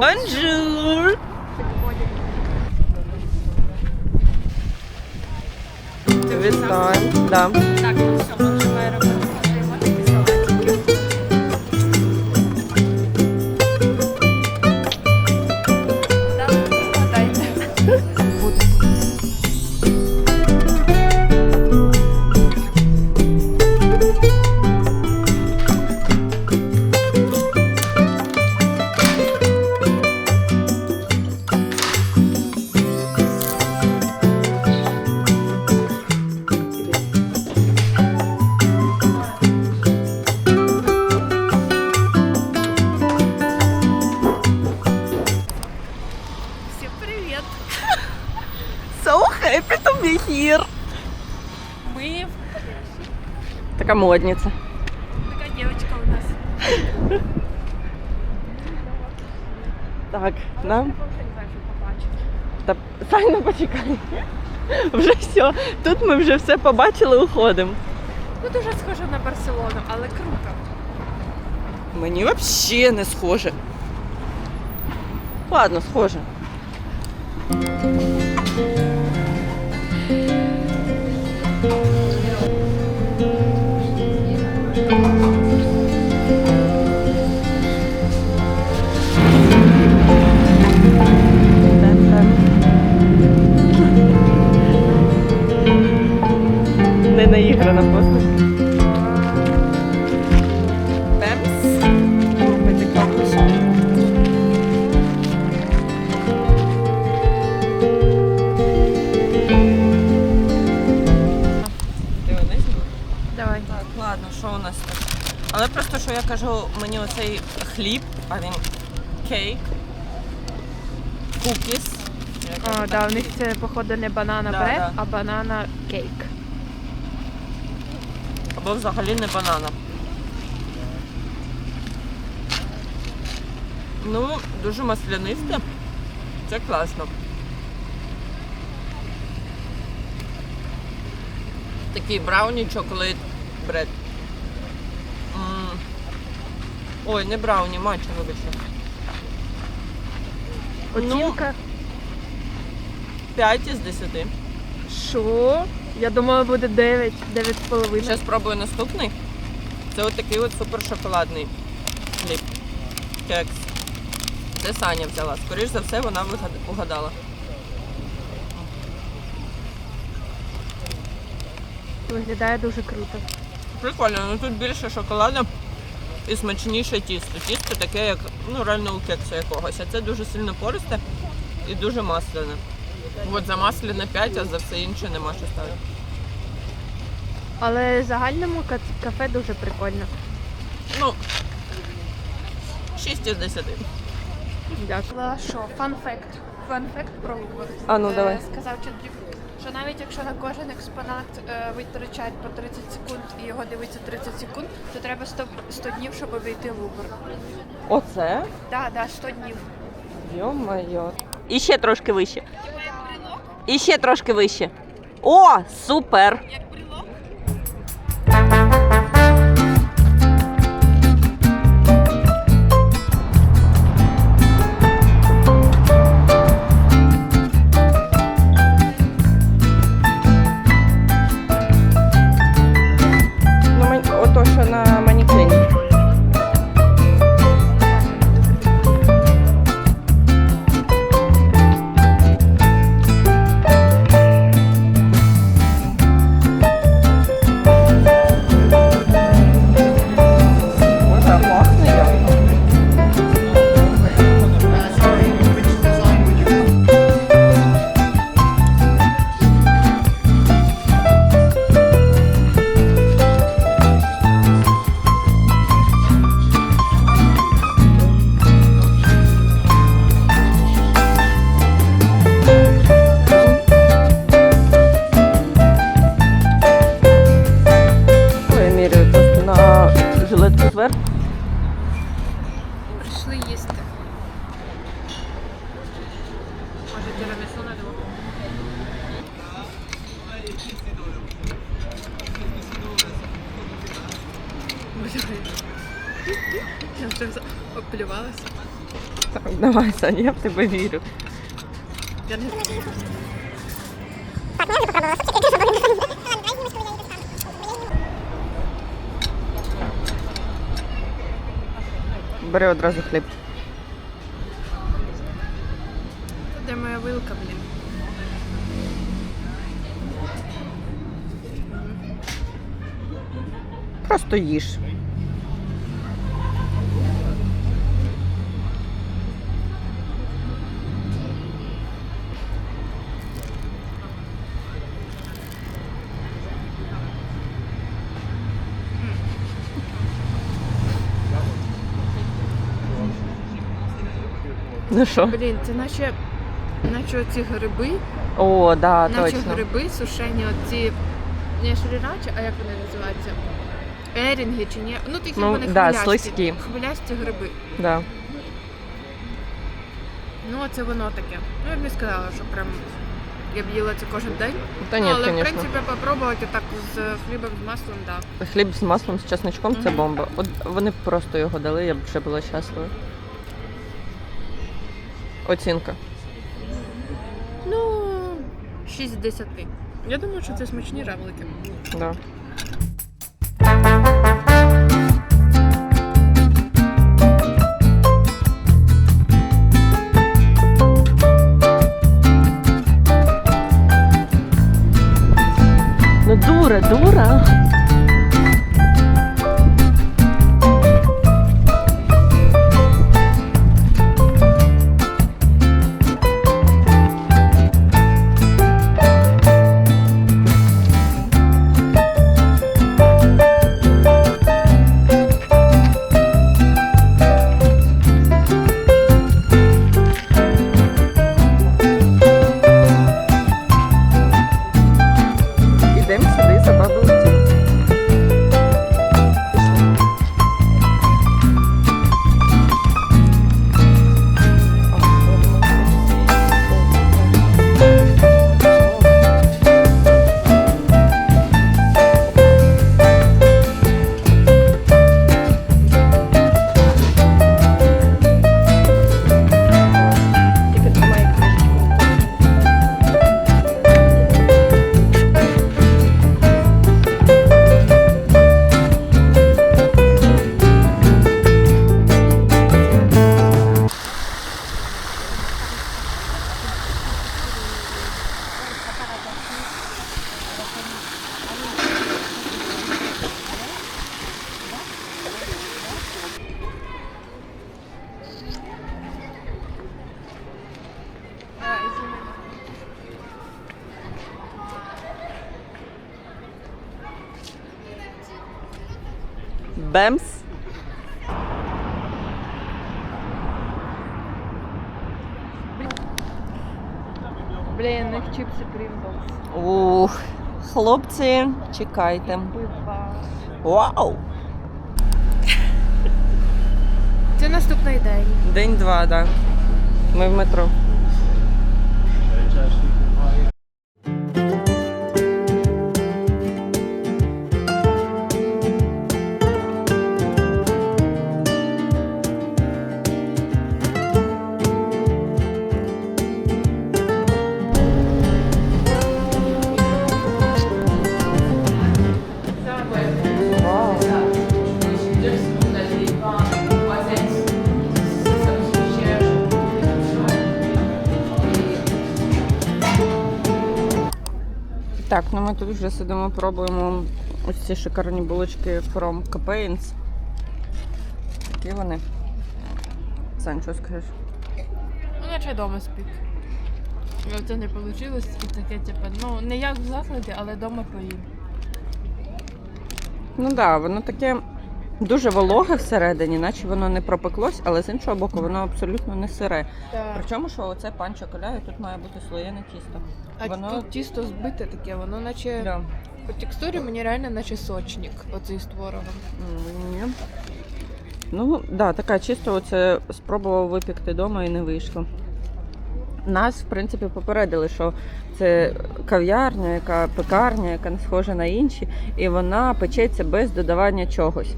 Бонжур! Вітаю. Да. Так, все, here. Ми Така модниця. така дівчинка у нас. Так, нам. Та Саня, почекай. Вже все. Тут ми вже все побачили, уходимо. Ну дуже схоже на Барселону, але круто. Мені взагалі не схоже. Ладно, схоже. Кажу, мені оцей хліб, а він кейк, кукіс. А, да, у них це походу не банана Да, бред, да. а банана кейк. Або взагалі не банана. Ну, дуже маслянисте. Це класно. Такий брауні чоколад бред. Ой, не брауні, матча, вибачте. Оцінка. 5 із 10. Що? Я думала буде 9, 9 з половиною. Зараз спробую наступний. Це от такий от супер шоколадний хліб. Кекс. Це Саня взяла. Скоріш за все, вона угадала. Виглядає дуже круто. Прикольно, ну тут більше шоколаду і смачніше тісто. Тісто таке, як ну реально у кекса якогось. А це дуже сильно пористе і дуже масляне. От за масляне 5, а за все інше нема що ставити. Але в загальному ка- кафе дуже прикольно. Ну, 6 із 10. Дякую. Що, фан факт. Фан факт про Лувр. А, ну, Е, давай. Сказав Чендрік, що навіть якщо на кожен експонат е, витрачають по 30 секунд і його дивиться 30 секунд, то треба 100, 100 днів, щоб обійти Лувр. Оце? Так, да, 100 днів. Йо-моє. І ще трошки вище. І ще трошки вище. О, супер! Я вже оплювалася. Давай, Саня, я в тебе вірю. Я не Бери одразу хліб. Де моя вилка, блін? Просто їж. Ну що? Блін, це наче, наче оці гриби, О, да, наче точно. гриби сушені, оці не шрірачі, а як вони називаються? Ерінги чи ні? Ну такі Ну, вони да, хвилясті. слизькі. Хвилясті гриби. Да. Ну, це воно таке. Ну, я б не сказала, що прям я б їла це кожен день. Та ну, ні, але в принципі попробувати так з хлібом з маслом, так. Да. Хліб з маслом, з чесночком це бомба. От вони б просто його дали, я б вже була щаслива. Оцінка. Ну, 6 з 10. Я думаю, що це смачні равлики. Да. Ну дура, дура. Бемс. Блін, у них чіпси Pringles. Ух, хлопці, чекайте. Вау! Це наступний день. День два, так. Ми в метро. Так, ну ми тут вже сидимо, пробуємо ось ці шикарні булочки from Capains. Які вони? Сань, що скажеш? Ну, наче вдома спік. Це не вийшло і таке, типу, ну, не як в закладі, але вдома поїм. Ну так, да, воно таке дуже вологе всередині, наче воно не пропеклось, але з іншого боку, воно абсолютно не сире. Так. Причому, що оце панчо коляє, тут має бути слоєне тісто. А воно- тут тісто збите таке, воно наче Да. по текстурі мені реально наче сочник, оцей з творогом. Ні. Ну, да, така чисто оце спробував випікти вдома і не вийшло. Нас, в принципі, попередили, що це кав'ярня, яка пекарня, яка не схожа на інші, і вона печеться без додавання чогось.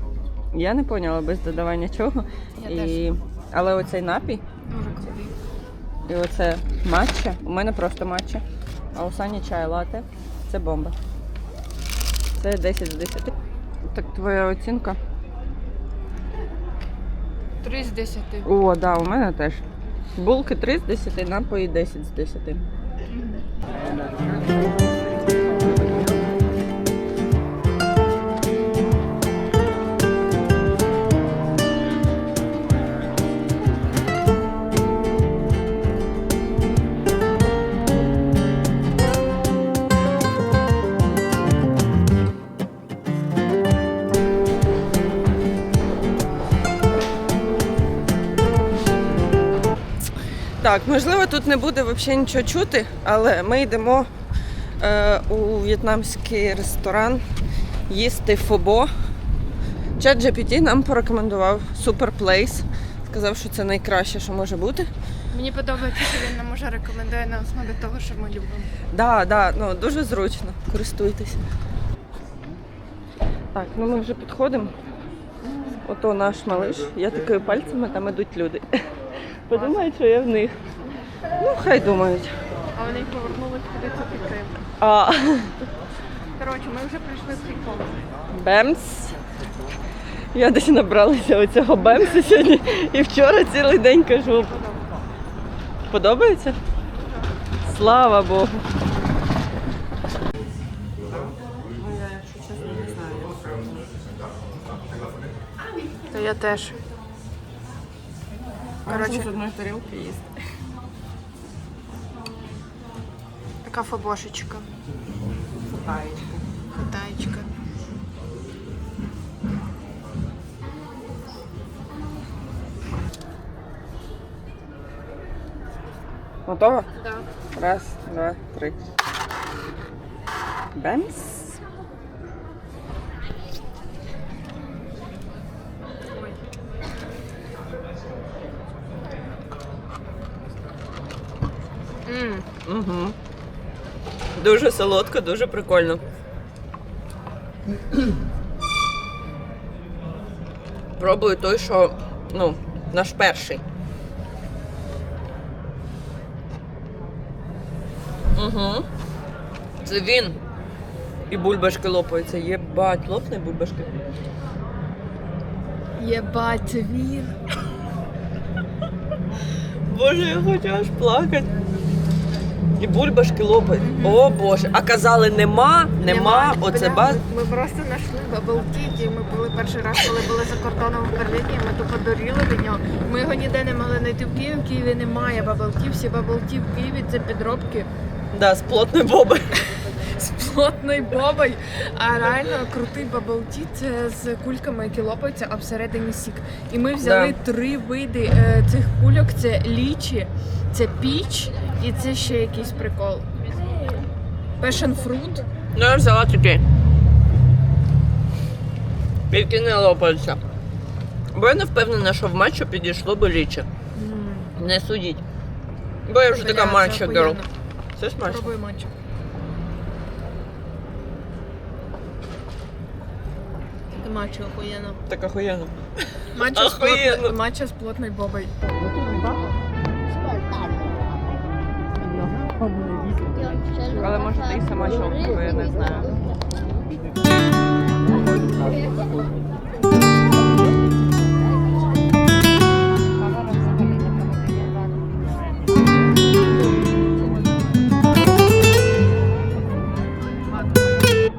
Я не поняла без додавання чого. Я теж. Але оцей напій Дуже крутий. І оце матча. У мене просто матча. А у Сані чай лате. Це бомба. Це 10 з 10. Так твоя оцінка? 3 з 10. О, да, у мене теж. Булки 3 з 10, напої 10 з 10. Так, можливо, тут не буде взагалі нічого чути, але ми йдемо е, у в'єтнамський ресторан їсти фобо. Чат GPT нам порекомендував Super Place. Сказав, що це найкраще, що може бути. Мені подобається, що він нам уже рекомендує на основі того, що ми любимо. Да, да, ну дуже зручно. Користуйтесь. Так, ну ми вже підходимо. Ото наш малиш. Я такою пальцями, там ідуть люди. Подумають, що я в них. Ну, хай думають. А вони повернулись куди це підкрив. А, Коротше, ми вже прийшли в прикол. Бемс. Я десь набралася оцього бемсу сьогодні і вчора цілий день кажу. Подобається? Слава Богу. Я теж. Коротше, з одної тарілки їсти. така фабошечка. Хатаєчка. Готова? Так. Раз, два, три. Бемс. Угу. Дуже солодко, дуже прикольно. Пробую той, що ну, наш перший. Угу. Це він. І бульбашки лопаються. Єбать, лопне бульбашки. Єбать, це він. Боже, я хочу аж плакати. І бульбашки лопають. О Боже, а казали нема, нема, оце Бля, баз. Ми просто знайшли баблтіті. Ми були перший раз, коли були за кордоном в Берліні, ми тупо доріли до нього. Ми його ніде не могли знайти в Києві. В Києві немає баблтів. Всі баблті в Києві це підробки Да, з плотної боби. З плотною. А реально крутий баблті це з кульками, які лопаються, а всередині сік. І ми взяли три види е, цих кульок: це лічі, це піч і це ще якийсь прикол. Passion fruit. Ну, я взяла такий. Тільки не лопаються. Бо я не впевнена, що в матчу підійшло би ліче. Не судіть. Бо я вже Бля, така це матча герл. охуєнно. Це смачно. Пробуй матчу. Це матча охуєнно. Так охуєнно. Мачо, з, Охуєнно. плот... матча з плотною бобою. Але може ти і сама щелкнула, я не знаю.